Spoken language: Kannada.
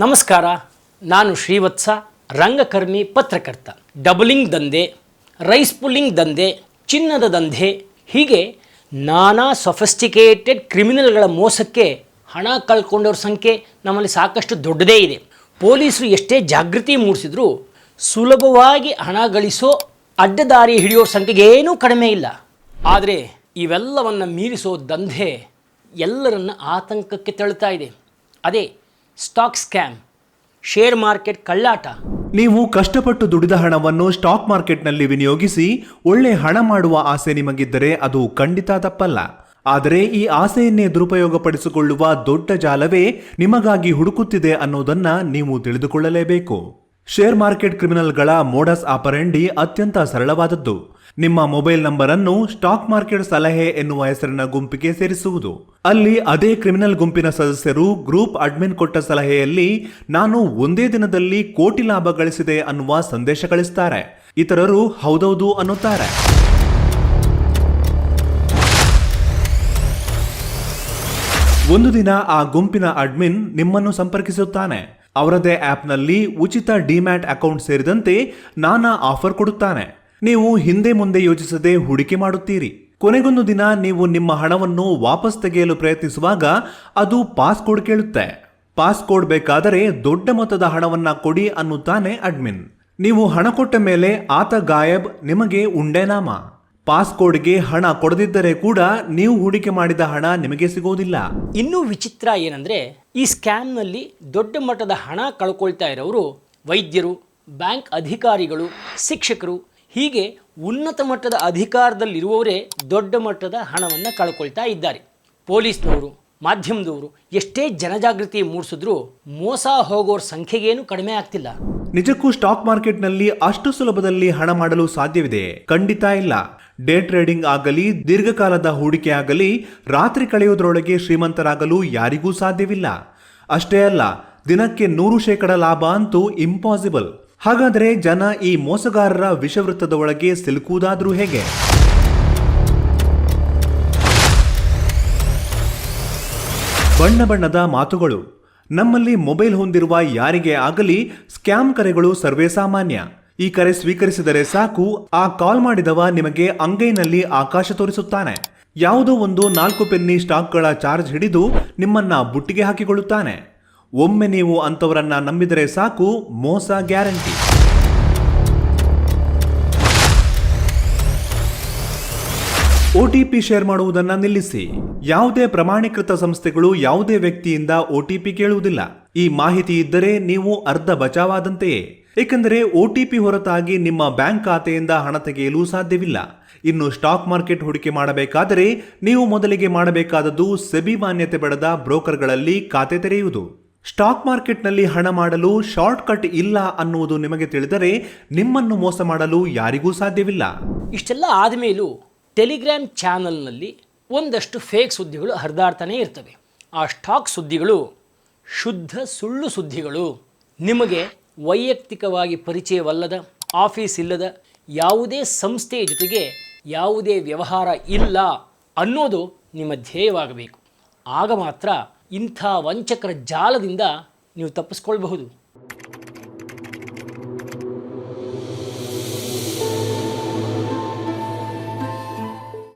ನಮಸ್ಕಾರ, ನಾನು ಶ್ರೀವತ್ಸ, ರಂಗಕರ್ಮಿ, ಪತ್ರಕರ್ತ. ಡಬಲಿಂಗ್ ದಂಧೆ, ರೈಸ್ ಪುಲ್ಲಿಂಗ್ ದಂಧೆ, ಚಿನ್ನದ ದಂಧೆ, ಹೀಗೆ ನಾನಾ ಸೊಫೆಸ್ಟಿಕೇಟೆಡ್ ಕ್ರಿಮಿನಲ್ಗಳ ಮೋಸಕ್ಕೆ ಹಣ ಕಳ್ಕೊಂಡವ್ರ ಸಂಖ್ಯೆ ನಮ್ಮಲ್ಲಿ ಸಾಕಷ್ಟು ದೊಡ್ಡದೇ ಇದೆ. ಪೊಲೀಸರು ಎಷ್ಟೇ ಜಾಗೃತಿ ಮೂಡಿಸಿದ್ರೂ ಸುಲಭವಾಗಿ ಹಣ ಗಳಿಸೋ ಅಡ್ಡದಾರಿ ಹಿಡಿಯೋ ಸಂಖ್ಯೆಗೆ ಏನೂ ಕಡಿಮೆ ಇಲ್ಲ. ಆದರೆ ಇವೆಲ್ಲವನ್ನು ಮೀರಿಸೋ ದಂಧೆ ಎಲ್ಲರನ್ನ ಆತಂಕಕ್ಕೆ ತಳ್ತಾ ಇದೆ. ಅದೇ ಸ್ಟಾಕ್ ಸ್ಕ್ಯಾಮ್, ಶೇರ್ ಮಾರ್ಕೆಟ್ ಕಳ್ಳಾಟ. ನೀವು ಕಷ್ಟಪಟ್ಟು ದುಡಿದ ಹಣವನ್ನು ಸ್ಟಾಕ್ ಮಾರ್ಕೆಟ್ನಲ್ಲಿ ವಿನಿಯೋಗಿಸಿ ಒಳ್ಳೆ ಹಣ ಮಾಡುವ ಆಸೆ ನಿಮಗಿದ್ದರೆ ಅದು ಖಂಡಿತ ತಪ್ಪಲ್ಲ. ಆದರೆ ಈ ಆಸೆಯನ್ನೇ ದುರುಪಯೋಗಪಡಿಸಿಕೊಳ್ಳುವ ದೊಡ್ಡ ಜಾಲವೇ ನಿಮಗಾಗಿ ಹುಡುಕುತ್ತಿದೆ ಅನ್ನೋದನ್ನ ನೀವು ತಿಳಿದುಕೊಳ್ಳಲೇಬೇಕು. ಶೇರ್ ಮಾರ್ಕೆಟ್ ಕ್ರಿಮಿನಲ್ಗಳ ಮೋಡಸ್ ಆಪರೆಂಡಿ ಅತ್ಯಂತ ಸರಳವಾದದ್ದು. ನಿಮ್ಮ ಮೊಬೈಲ್ ನಂಬರ್ ಅನ್ನು ಸ್ಟಾಕ್ ಮಾರ್ಕೆಟ್ ಸಲಹೆ ಎನ್ನುವ ಹೆಸರಿನ ಗುಂಪಿಗೆ ಸೇರಿಸುವುದು. ಅಲ್ಲಿ ಅದೇ ಕ್ರಿಮಿನಲ್ ಗುಂಪಿನ ಸದಸ್ಯರು ಗ್ರೂಪ್ ಅಡ್ಮಿನ್ ಕೊಟ್ಟ ಸಲಹೆಯಲ್ಲಿ, ನಾನು ಒಂದೇ ದಿನದಲ್ಲಿ ಕೋಟಿ ಲಾಭ ಗಳಿಸಿದೆ ಅನ್ನುವ ಸಂದೇಶ ಕಳಿಸ್ತಾರೆ. ಇತರರು, ಹೌದೌದು ಅನ್ನುತ್ತಾರೆ. ಒಂದು ದಿನ ಆ ಗುಂಪಿನ ಅಡ್ಮಿನ್ ನಿಮ್ಮನ್ನು ಸಂಪರ್ಕಿಸುತ್ತಾನೆ. ಅವರದೇ ಆಪ್ನಲ್ಲಿ ಉಚಿತ ಡಿಮ್ಯಾಟ್ ಅಕೌಂಟ್ ಸೇರಿದಂತೆ ನಾನಾ ಆಫರ್ ಕೊಡುತ್ತಾನೆ. ನೀವು ಹಿಂದೆ ಮುಂದೆ ಯೋಚಿಸದೆ ಹೂಡಿಕೆ ಮಾಡುತ್ತೀರಿ. ಕೊನೆಗೊಂದು ದಿನ ನೀವು ನಿಮ್ಮ ಹಣವನ್ನು ವಾಪಸ್ ತೆಗೆಯಲು ಪ್ರಯತ್ನಿಸುವಾಗ ಅದು ಪಾಸ್ಕೋಡ್ ಕೇಳುತ್ತೆ. ಪಾಸ್ಕೋಡ್ ಬೇಕಾದರೆ ದೊಡ್ಡ ಮೊತ್ತದ ಹಣವನ್ನ ಕೊಡಿ ಅನ್ನುತ್ತಾನೆ ಅಡ್ಮಿನ್. ನೀವು ಹಣ ಕೊಟ್ಟ ಮೇಲೆ ಆತ ಗಾಯಬ್ ನಿಮಗೆ ಉಂಡೆನಾಮ ಪಾಸ್ಕೋಡ್ಗೆ ಹಣ ಕೊಡದಿದ್ದರೆ ಕೂಡ ನೀವು ಹೂಡಿಕೆ ಮಾಡಿದ ಹಣ ನಿಮಗೆ ಸಿಗೋದಿಲ್ಲ. ಇನ್ನೂ ವಿಚಿತ್ರ ಏನಂದರೆ ಈ ಸ್ಕ್ಯಾಮ್ನಲ್ಲಿ ದೊಡ್ಡ ಮಟ್ಟದ ಹಣ ಕಳ್ಕೊಳ್ತಾ ಇರೋರು ವೈದ್ಯರು, ಬ್ಯಾಂಕ್ ಅಧಿಕಾರಿಗಳು, ಶಿಕ್ಷಕರು ಹೀಗೆ ಉನ್ನತ ಮಟ್ಟದ ಅಧಿಕಾರದಲ್ಲಿರುವವರೇ ದೊಡ್ಡ ಮಟ್ಟದ ಹಣವನ್ನು ಕಳ್ಕೊಳ್ತಾ ಇದ್ದಾರೆ. ಪೊಲೀಸ್ನವರು, ಮಾಧ್ಯಮದವರು ಎಷ್ಟೇ ಜನಜಾಗೃತಿ ಮೂಡಿಸಿದ್ರೂ ಮೋಸ ಹೋಗೋರ ಸಂಖ್ಯೆಗೇನು ಕಡಿಮೆ ಆಗ್ತಿಲ್ಲ. ನಿಜಕ್ಕೂ ಸ್ಟಾಕ್ ಮಾರ್ಕೆಟ್ನಲ್ಲಿ ಅಷ್ಟು ಸುಲಭದಲ್ಲಿ ಹಣ ಮಾಡಲು ಸಾಧ್ಯವಿದೆ? ಖಂಡಿತ ಇಲ್ಲ. ಡೇ ಟ್ರೇಡಿಂಗ್ ಆಗಲಿ, ದೀರ್ಘಕಾಲದ ಹೂಡಿಕೆ ಆಗಲಿ, ರಾತ್ರಿ ಕಳೆಯೋದ್ರೊಳಗೆ ಶ್ರೀಮಂತರಾಗಲು ಯಾರಿಗೂ ಸಾಧ್ಯವಿಲ್ಲ. ಅಷ್ಟೇ ಅಲ್ಲ, ದಿನಕ್ಕೆ ನೂರು ಶೇಕಡ ಲಾಭ ಅಂತೂ ಇಂಪಾಸಿಬಲ್ ಹಾಗಾದರೆ ಜನ ಈ ಮೋಸಗಾರರ ವಿಷವೃತ್ತದ ಒಳಗೆ ಸಿಲುಕುವುದಾದ್ರೂ ಹೇಗೆ? ಬಣ್ಣ ಬಣ್ಣದ ಮಾತುಗಳು. ನಮ್ಮಲ್ಲಿ ಮೊಬೈಲ್ ಹೊಂದಿರುವ ಯಾರಿಗೆ ಆಗಲಿ ಸ್ಕ್ಯಾಮ್ ಕರೆಗಳು ಸರ್ವೇ ಸಾಮಾನ್ಯ. ಈ ಕರೆ ಸ್ವೀಕರಿಸಿದರೆ ಸಾಕು, ಆ ಕಾಲ್ ಮಾಡಿದವ ನಿಮಗೆ ಅಂಗೈನಲ್ಲಿ ಆಕಾಶ ತೋರಿಸುತ್ತಾನೆ. ಯಾವುದೋ ಒಂದು ನಾಲ್ಕು ಪೆನ್ನಿ ಸ್ಟಾಕ್ಗಳ ಚಾರ್ಜ್ ಹಿಡಿದು ನಿಮ್ಮನ್ನ ಬುಟ್ಟಿಗೆ ಹಾಕಿಕೊಳ್ಳುತ್ತಾನೆ. ಒಮ್ಮೆ ನೀವು ಅಂಥವರನ್ನ ನಂಬಿದರೆ ಸಾಕು, ಮೋಸ ಗ್ಯಾರಂಟಿ. ಪಿ ಶೇರ್ ಮಾಡುವುದನ್ನು ನಿಲ್ಲಿಸಿ. ಯಾವುದೇ ಪ್ರಮಾಣೀಕೃತ ಸಂಸ್ಥೆಗಳು ಯಾವುದೇ ವ್ಯಕ್ತಿಯಿಂದ ಒಟಿಪಿ ಕೇಳುವುದಿಲ್ಲ. ಈ ಮಾಹಿತಿ ಇದ್ದರೆ ನೀವು ಅರ್ಧ ಬಚಾವಾದಂತೆಯೇ. ಏಕೆಂದರೆ ಒಟಿಪಿ ಹೊರತಾಗಿ ನಿಮ್ಮ ಬ್ಯಾಂಕ್ ಖಾತೆಯಿಂದ ಹಣ ತೆಗೆಯಲು ಸಾಧ್ಯವಿಲ್ಲ. ಇನ್ನು ಸ್ಟಾಕ್ ಮಾರ್ಕೆಟ್ ಹೂಡಿಕೆ ಮಾಡಬೇಕಾದರೆ ನೀವು ಮೊದಲಿಗೆ ಮಾಡಬೇಕಾದದ್ದು ಸೆಬಿ ಮಾನ್ಯತೆ ಪಡೆದ ಬ್ರೋಕರ್ಗಳಲ್ಲಿ ಖಾತೆ ತೆರೆಯುವುದು. ಸ್ಟಾಕ್ ಮಾರ್ಕೆಟ್ನಲ್ಲಿ ಹಣ ಮಾಡಲು ಶಾರ್ಟ್ ಕಟ್ ಇಲ್ಲ ಅನ್ನುವುದು ನಿಮಗೆ ತಿಳಿದರೆ ನಿಮ್ಮನ್ನು ಮೋಸ ಮಾಡಲು ಯಾರಿಗೂ ಸಾಧ್ಯವಿಲ್ಲ. ಇಷ್ಟೆಲ್ಲ ಆದಮೇಲೂ ಟೆಲಿಗ್ರಾಮ್ ಚಾನಲ್ನಲ್ಲಿ ಒಂದಷ್ಟು ಫೇಕ್ ಸುದ್ದಿಗಳು ಹರಿದಾಡ್ತಾನೇ ಇರ್ತವೆ. ಆ ಸ್ಟಾಕ್ ಸುದ್ದಿಗಳು ಶುದ್ಧ ಸುಳ್ಳು ಸುದ್ದಿಗಳು. ನಿಮಗೆ ವೈಯಕ್ತಿಕವಾಗಿ ಪರಿಚಯವಲ್ಲದ, ಆಫೀಸ್ ಇಲ್ಲದ, ಯಾವುದೇ ಸಂಸ್ಥೆಯ ಜೊತೆಗೆ ಯಾವುದೇ ವ್ಯವಹಾರ ಇಲ್ಲ ಅನ್ನೋದು ನಿಮ್ಮ ಧ್ಯೇಯವಾಗಬೇಕು. ಆಗ ಮಾತ್ರ ಇಂಥ ವಂಚಕರ ಜಾಲದಿಂದ ನೀವು ತಪ್ಪಿಸ್ಕೊಳ್ಬಹುದು.